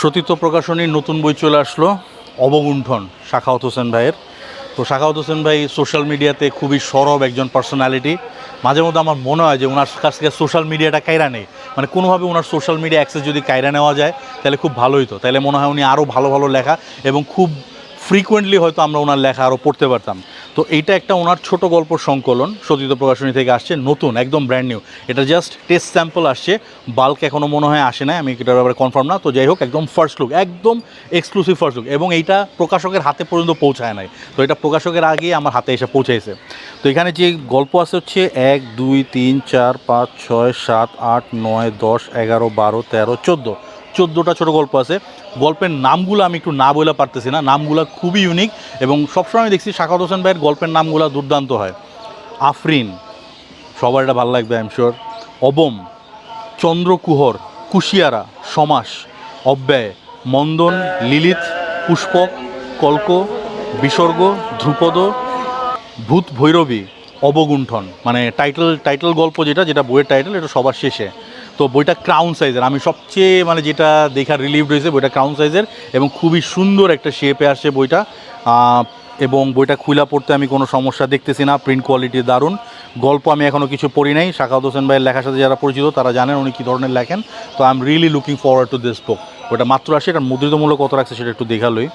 সতীর্থ প্রকাশনীর নতুন বই চলে আসলো অবগুণ্ঠন শাখাওত হোসেন ভাইয়ের। তো শাখাওত হোসেন ভাই সোশ্যাল মিডিয়াতে খুবই সরব একজন পার্সোনালিটি মাঝে মধ্যে আমার মনে হয় যে ওনার কাছ থেকে সোশ্যাল মিডিয়াটা কায়রা নেই। মানে কোনোভাবে ওনার সোশ্যাল মিডিয়া অ্যাক্সেস যদি কায়রা নেওয়া যায়, তাহলে খুব ভালো হতো তাহলে মনে হয় উনি আরও ভালো ভালো লেখা এবং খুব ফ্রিকোয়েন্টলি হয়তো আমরা ওনার লেখা আরও পড়তে পারতাম। তো এইটা একটা ওনার ছোট গল্প সংকলন সতীত প্রকাশনী থেকে আসছে, নতুন, একদম ব্র্যান্ড নিউ এটা জাস্ট টেস্ট স্যাম্পল আসছে বাল্ক এখনও মনে হয় আসে না আমি এটার ব্যাপারে কনফার্ম না। তো যাই হোক, একদম ফার্স্ট লুক একদম এক্সক্লুসিভ ফার্স্ট লুক এবং এইটা প্রকাশকের হাতে পর্যন্ত পৌঁছায় নাই। তো এটা প্রকাশকের আগেই আমার হাতে এসে পৌঁছাইছে তো এখানে যে গল্প আছে হচ্ছে এক, দুই, তিন, চার, পাঁচ, ছয়, সাত, আট, নয়, দশ, এগারো, বারো, তেরো, চোদ্দ। চোদ্দোটা ছোটো গল্প আছে। গল্পের নামগুলো আমি একটু না বলে পারতেছি না। নামগুলো খুবই ইউনিক এবং সবসময় আমি দেখছি শাখাত হোসেন ভাইয়ের গল্পের নামগুলো দুর্দান্ত হয়। আফরিন, সবার এটা ভালো লাগবে আই শিওর অবম, চন্দ্রকুহর, কুশিয়ারা, সমাস, অব্যয়, মন্দন, লিলিত পুষ্পক কল্ক, বিসর্গ, ধ্রুপদ, ভূত ভৈরবী, অবগুণ্ঠন। মানে টাইটেল টাইটেল গল্প যেটা যেটা বইয়ের টাইটেল এটা সবার শেষে। তো বইটা ক্রাউন সাইজের আমি সবচেয়ে মানে যেটা দেখার রিলিভ রয়েছে, বইটা ক্রাউন সাইজের এবং খুবই সুন্দর একটা শেপে আসছে বইটা। এবং বইটা খুলা পড়তে আমি কোনো সমস্যা দেখতেছি না প্রিন্ট কোয়ালিটি দারুণ। গল্প আমি এখনও কিছু পড়ি নাই। শাখাউদ হোসেন ভাইয়ের লেখার সাথে যারা পরিচিত, তারা জানেন উনি কী ধরনের লেখেন। তো I am really looking forward to this book ওটা মাত্র আসে এটা মুদ্রিতমূল্য কত রাখছে সেটা একটু দেখালোই।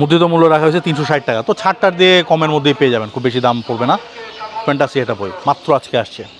মুদ্রিত মূল্য রাখা হয়েছে তিনশো ষাট টাকা। তো ছাড়টার দিয়ে কমের মধ্যেই পেয়ে যাবেন, খুব বেশি দাম পড়বে না। ফ্যান্টাসি এটা বই। মাত্র আজকে আসছে।